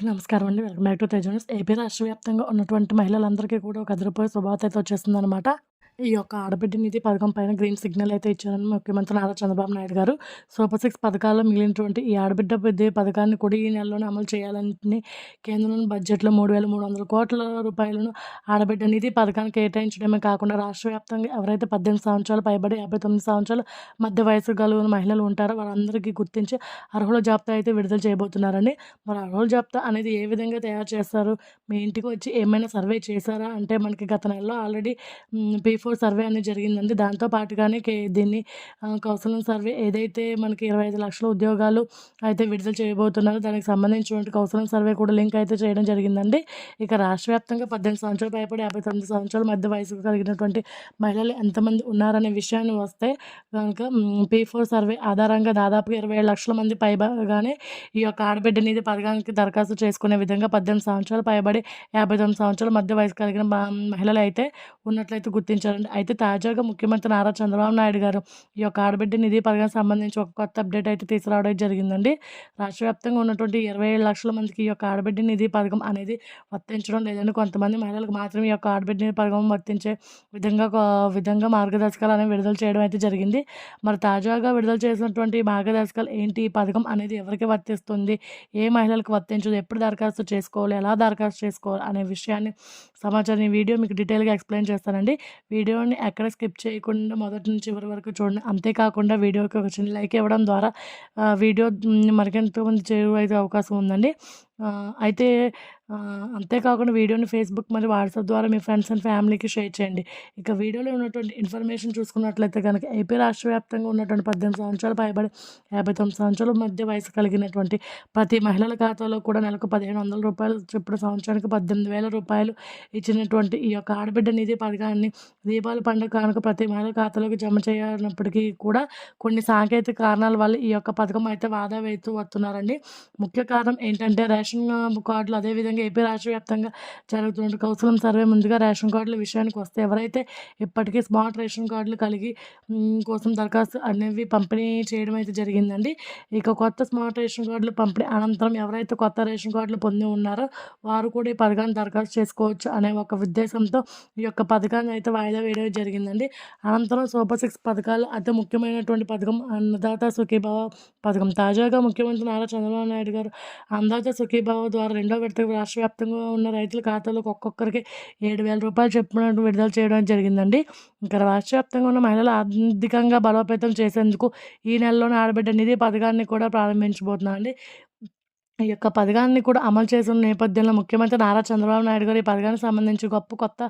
అందరికీ నమస్కారం అండి. వెల్కమ్ బ్యాక్ టు తేజనస్ ఏపీ రాష్ట్ర వ్యాప్తంగా ఉన్నటువంటి మహిళలందరికీ కూడా ఒక అదిరిపోయే శుభార్త అయితే వచ్చేస్తుందన్నమాట. ఈ యొక్క ఆడబిడ్డ నిధి పథకం పైన గ్రీన్ సిగ్నల్ అయితే ఇచ్చారని ముఖ్యమంత్రి నారా చంద్రబాబు నాయుడు గారు. సూపర్ సిక్స్ పథకాల్లో మిగిలినటువంటి ఈ ఆడబిడ్డ పెద్ద పథకాన్ని కూడా ఈ నెలలోనే అమలు చేయాలని కేంద్రం బడ్జెట్లో మూడు వేల మూడు వందల కోట్ల రూపాయలను ఆడబిడ్డ నిధి పథకానికి కేటాయించడమే కాకుండా రాష్ట్ర వ్యాప్తంగా ఎవరైతే పద్దెనిమిది సంవత్సరాలు పైబడి యాభై తొమ్మిది సంవత్సరాలు మధ్య వయసు కలిగిన మహిళలు ఉంటారో వారందరికీ గుర్తించి అర్హుల జాబితా అయితే విడుదల చేయబోతున్నారని. మరి అర్హుల జాబితా అనేది ఏ విధంగా తయారు చేస్తారు? మీ ఇంటికి వచ్చి ఏమైనా సర్వే చేశారా? అంటే మనకి గత నెలలో ఆల్రెడీ బీఫోర్ ఫోర్ సర్వే అనేది జరిగిందండి. దాంతో పాటుగానే కే దీన్ని కౌసలం సర్వే ఏదైతే మనకి ఇరవై ఐదు లక్షల ఉద్యోగాలు అయితే విడుదల చేయబోతున్నారో దానికి సంబంధించినటువంటి కౌన్సిలింగ్ సర్వే కూడా లింక్ అయితే చేయడం జరిగిందండి. ఇక రాష్ట్ర వ్యాప్తంగా పద్దెనిమిది సంవత్సరాలు పైపడి యాభై తొమ్మిది సంవత్సరాల మధ్య వయసు కలిగినటువంటి మహిళలు ఎంతమంది ఉన్నారనే విషయాన్ని వస్తే కనుక పీ ఫోర్ సర్వే ఆధారంగా దాదాపు ఇరవై ఏడు లక్షల మంది పైబగానే ఈ యొక్క ఆడబిడ్డ నిధి పథకానికి దరఖాస్తు చేసుకునే విధంగా పద్దెనిమిది సంవత్సరాలు పైబడి యాభై తొమ్మిది సంవత్సరాల మధ్య వయసు కలిగిన మహిళలు అయితే ఉన్నట్లయితే గుర్తించారండి అయితే తాజాగా ముఖ్యమంత్రి నారా చంద్రబాబు నాయుడు గారు ఈ యొక్క ఆడబిడ్డ నిధి పథకానికి సంబంధించి ఒక కొత్త అప్డేట్ అయితే తీసుకురావడం జరిగిందండి. రాష్ట్ర వ్యాప్తంగా ఉన్నటువంటి ఇరవై ఏడు లక్షల మందికి ఈ యొక్క ఆడబిడ్డ నిధి పథకం అనేది వర్తించడం లేదండి. కొంతమంది మహిళలకు మాత్రమే ఈ యొక్క ఆడబిడ్డ నిధి పథకం వర్తించే విధంగా విధంగా మార్గదర్శకాలు అనేవి విడుదల చేయడం అయితే జరిగింది. మరి తాజాగా విడుదల చేసినటువంటి మార్గదర్శకాలు ఏంటి? ఈ పథకం అనేది ఎవరికి వర్తిస్తుంది? ఏ మహిళలకు వర్తించదు? ఎప్పుడు దరఖాస్తు చేసుకోవాలి? ఎలా దరఖాస్తు చేసుకోవాలి? అనే విషయాన్ని సమాచారం ఈ వీడియో మీకు డీటెయిల్గా ఎక్స్ప్లెయిన్ చేస్తానండి. వీడియోని ఎక్కడ స్కిప్ చేయకుండా మొదటి నుంచి చివరి వరకు చూడండి. అంతేకాకుండా వీడియోకి ఒక చిన్న లైక్ ఇవ్వడం ద్వారా వీడియో మరికెంతమంది చేరువైతే అవకాశం ఉందండి. అయితే అంతేకాకుండా వీడియోని ఫేస్బుక్ మరియు వాట్సాప్ ద్వారా మీ ఫ్రెండ్స్ అండ్ ఫ్యామిలీకి షేర్ చేయండి. ఇక వీడియోలో ఉన్నటువంటి ఇన్ఫర్మేషన్ చూసుకున్నట్లయితే కనుక ఏపీ రాష్ట్ర వ్యాప్తంగా ఉన్నటువంటి పద్దెనిమిది సంవత్సరాలు పైబడి యాభై తొమ్మిది సంవత్సరాల మధ్య వయసు కలిగినటువంటి ప్రతి మహిళల ఖాతాలో కూడా నెలకు పదిహేను వందల రూపాయలు చొప్పున సంవత్సరానికి పద్దెనిమిది వేల రూపాయలు ఇచ్చినటువంటి ఈ యొక్క ఆడబిడ్డ నిధి పథకాన్ని దీపావళి పండుగ కనుక ప్రతి మహిళల ఖాతాలోకి జమ చేయనప్పటికీ కూడా కొన్ని సాంకేతిక కారణాల వల్ల ఈ యొక్క పథకం అయితే వాదా వేస్తూ వస్తున్నారండి. ముఖ్య కారణం ఏంటంటే రేషన్ రేషన్ కార్డులు అదేవిధంగా ఏపీ రాష్ట్ర వ్యాప్తంగా జరుగుతున్న కౌశలం సర్వే ముందుగా రేషన్ కార్డుల విషయానికి వస్తే ఎవరైతే ఇప్పటికీ స్మార్ట్ రేషన్ కార్డులు కలిగి కోసం దరఖాస్తు అనేవి పంపిణీ చేయడం అయితే జరిగిందండి. ఇక కొత్త స్మార్ట్ రేషన్ కార్డులు పంపిణీ అనంతరం ఎవరైతే కొత్త రేషన్ కార్డులు పొంది ఉన్నారో వారు కూడా ఈ పథకాన్ని దరఖాస్తు చేసుకోవచ్చు అనే ఒక ఉద్దేశంతో ఈ యొక్క పథకాన్ని అయితే వాయిదా వేయడం జరిగిందండి. అనంతరం సూపర్ సిక్స్ పథకాలు అతి ముఖ్యమైనటువంటి పథకం అన్నదాత సుఖీభావ పథకం. తాజాగా ముఖ్యమంత్రి నారా చంద్రబాబు నాయుడు గారు అన్నదాత సుఖీభావ ద్వారా రెండో విడత రాష్ట్ర వ్యాప్తంగా ఉన్న రైతుల ఖాతాలకు ఒక్కొక్కరికి ఏడు వేల రూపాయలు చొప్పున విడుదల చేయడం జరిగిందండి. ఇంకా రాష్ట్ర వ్యాప్తంగా ఉన్న మహిళలు ఆర్థికంగా బలోపేతం చేసేందుకు ఈ నెలలోనే ఆడబిడ్డ నిధి పథకాన్ని కూడా ప్రారంభించబోతున్నామండి ఈ యొక్క పథకాన్ని కూడా అమలు చేసిన నేపథ్యంలో ముఖ్యమంత్రి నారా చంద్రబాబు నాయుడు గారు ఈ పథకానికి సంబంధించి గొప్ప కొత్త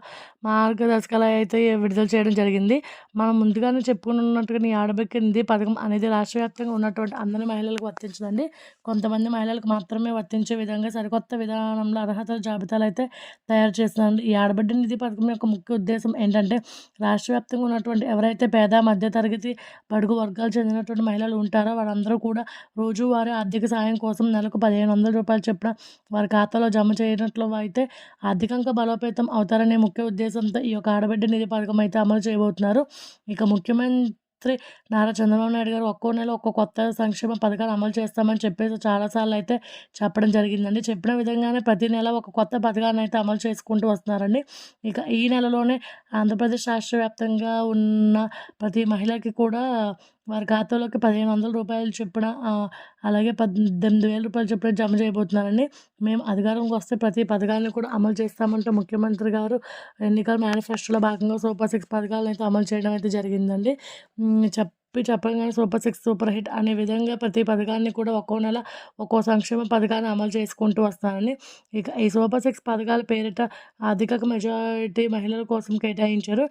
మార్గదర్శకాలు అయితే విడుదల చేయడం జరిగింది. మనం ముందుగానే చెప్పుకున్నట్టుగా ఈ ఆడబిడ్డ నిధి పథకం అనేది రాష్ట్ర వ్యాప్తంగా ఉన్నటువంటి అందరి మహిళలకు వర్తించదండి. కొంతమంది మహిళలకు మాత్రమే వర్తించే విధంగా సరికొత్త విధానంలో అర్హత జాబితాలు అయితే తయారు చేస్తున్నారు. ఈ ఆడబిడ్డ నిధి పథకం యొక్క ముఖ్య ఉద్దేశం ఏంటంటే రాష్ట్ర వ్యాప్తంగా ఉన్నటువంటి ఎవరైతే పేద మధ్యతరగతి బడుగు వర్గాలు చెందినటువంటి మహిళలు ఉంటారో వారందరూ కూడా రోజువారీ ఆర్థిక సాయం కోసం నెలకు పదిహేను పదిహేను వందల రూపాయలు చొప్పున వారి ఖాతాలో జమ చేయనట్లు అయితే ఆర్థికంగా బలోపేతం అవుతారనే ముఖ్య ఉద్దేశంతో ఈ యొక్క ఆడబిడ్డ నిధి పథకం అయితే అమలు చేయబోతున్నారు. ఇక ముఖ్యమంత్రి ముఖ్యమంత్రి నారా చంద్రబాబు నాయుడు గారు ఒక్కో నెల ఒక్కో కొత్త సంక్షేమ పథకాలు అమలు చేస్తామని చెప్పేసి చాలాసార్లు అయితే చెప్పడం జరిగిందండి. చెప్పిన విధంగానే ప్రతి నెల ఒక కొత్త పథకాన్ని అయితే అమలు చేసుకుంటూ వస్తున్నారండి. ఇక ఈ నెలలోనే ఆంధ్రప్రదేశ్ రాష్ట్ర వ్యాప్తంగా ఉన్న ప్రతి మహిళకి కూడా వారి ఖాతాలోకి పదిహేను వందల రూపాయలు చొప్పున అలాగే పద్దెనిమిది వేల రూపాయలు చొప్పున జమ చేయబోతున్నారండి. మేము అధికారంకి వస్తే ప్రతి పథకాన్ని కూడా అమలు చేస్తామంటే ముఖ్యమంత్రి గారు ఎన్నికల మేనిఫెస్టోలో భాగంగా సూపర్ సిక్స్ పథకాలను అయితే అమలు చేయడం అయితే జరిగిందండి. చెప్ చెప్పి చెప్పగానే సూపర్ సిక్స్ సూపర్ హిట్ అనే విధంగా ప్రతి పథకాన్ని కూడా ఒక్కో నెల ఒక్కో సంక్షేమ పథకాన్ని అమలు చేసుకుంటూ వస్తానని ఇక ఈ సూపర్ సిక్స్ పథకాల పేరిట అధిక మెజారిటీ మహిళల కోసం కేటాయించారు.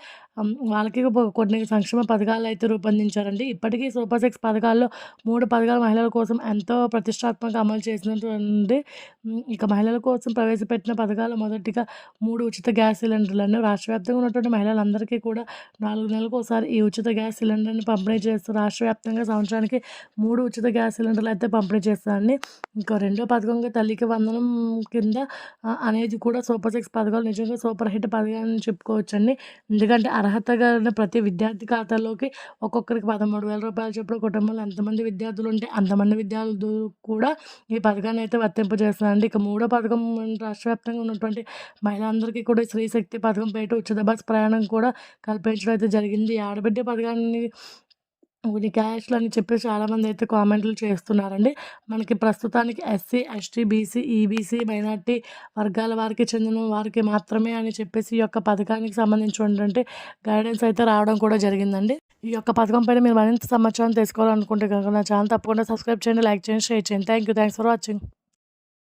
వాళ్ళకి కొన్ని సంక్షేమ పథకాలు అయితే రూపొందించారండి. ఇప్పటికీ సూపర్ సిక్స్ పథకాల్లో మూడు పథకాలు మహిళల కోసం ఎంతో ప్రతిష్టాత్మక అమలు చేసినటువంటి ఇక మహిళల కోసం ప్రవేశపెట్టిన పథకాలు మొదటిగా మూడు ఉచిత గ్యాస్ సిలిండర్లను రాష్ట్ర వ్యాప్తంగా ఉన్నటువంటి మహిళలందరికీ కూడా నాలుగు నెలలకు ఒకసారి ఈ ఉచిత గ్యాస్ సిలిండర్ని పంపిణీ చేస్తూ రాష్ట్ర వ్యాప్తంగా సంవత్సరానికి మూడు ఉచిత గ్యాస్ సిలిండర్లు అయితే పంపిణీ చేస్తారండి ఇంకా రెండో పథకంగా తల్లికి వందనం కింద అనేది కూడా సూపర్ సిక్స్ పథకాలు. నిజంగా సూపర్ హిట్ పథకాన్ని చెప్పుకోవచ్చండి. ఎందుకంటే అర్హత కలిగిన ప్రతి విద్యార్థి ఖాతాలోకి ఒక్కొక్కరికి పదమూడు వేల రూపాయలు చొప్పున కుటుంబంలో ఎంతమంది విద్యార్థులు ఉంటే అంతమంది విద్యార్థులు కూడా ఈ పథకాన్ని అయితే వర్తింపజేస్తున్నారండి. ఇక మూడో పథకం రాష్ట్ర వ్యాప్తంగా ఉన్నటువంటి మహిళలందరికీ కూడా స్త్రీ శక్తి పథకం పేట ఉచిత బస్ ప్రయాణం కూడా కల్పించడం అయితే జరిగింది. ఆడబిడ్డ పథకాన్ని కొన్ని క్యాష్లు అని చెప్పి చాలామంది అయితే కామెంట్లు చేస్తున్నారండి. మనకి ప్రస్తుతానికి SC ST BC EBC minority వర్గాల వారికి చెందిన వారికి మాత్రమే అని చెప్పేసి ఈ యొక్క పథకానికి సంబంధించినటువంటి గైడెన్స్ అయితే రావడం కూడా జరిగిందండి. ఈ యొక్క పథకం పైన మీరు మరింత సమాచారం తెలుసుకోవాలనుకుంటే కనుక నా ఛానల్ తప్పకుండా సబ్స్క్రైబ్ చేయండి లైక్ చేయండి షేర్ చేయండి. Thank you thanks for watching.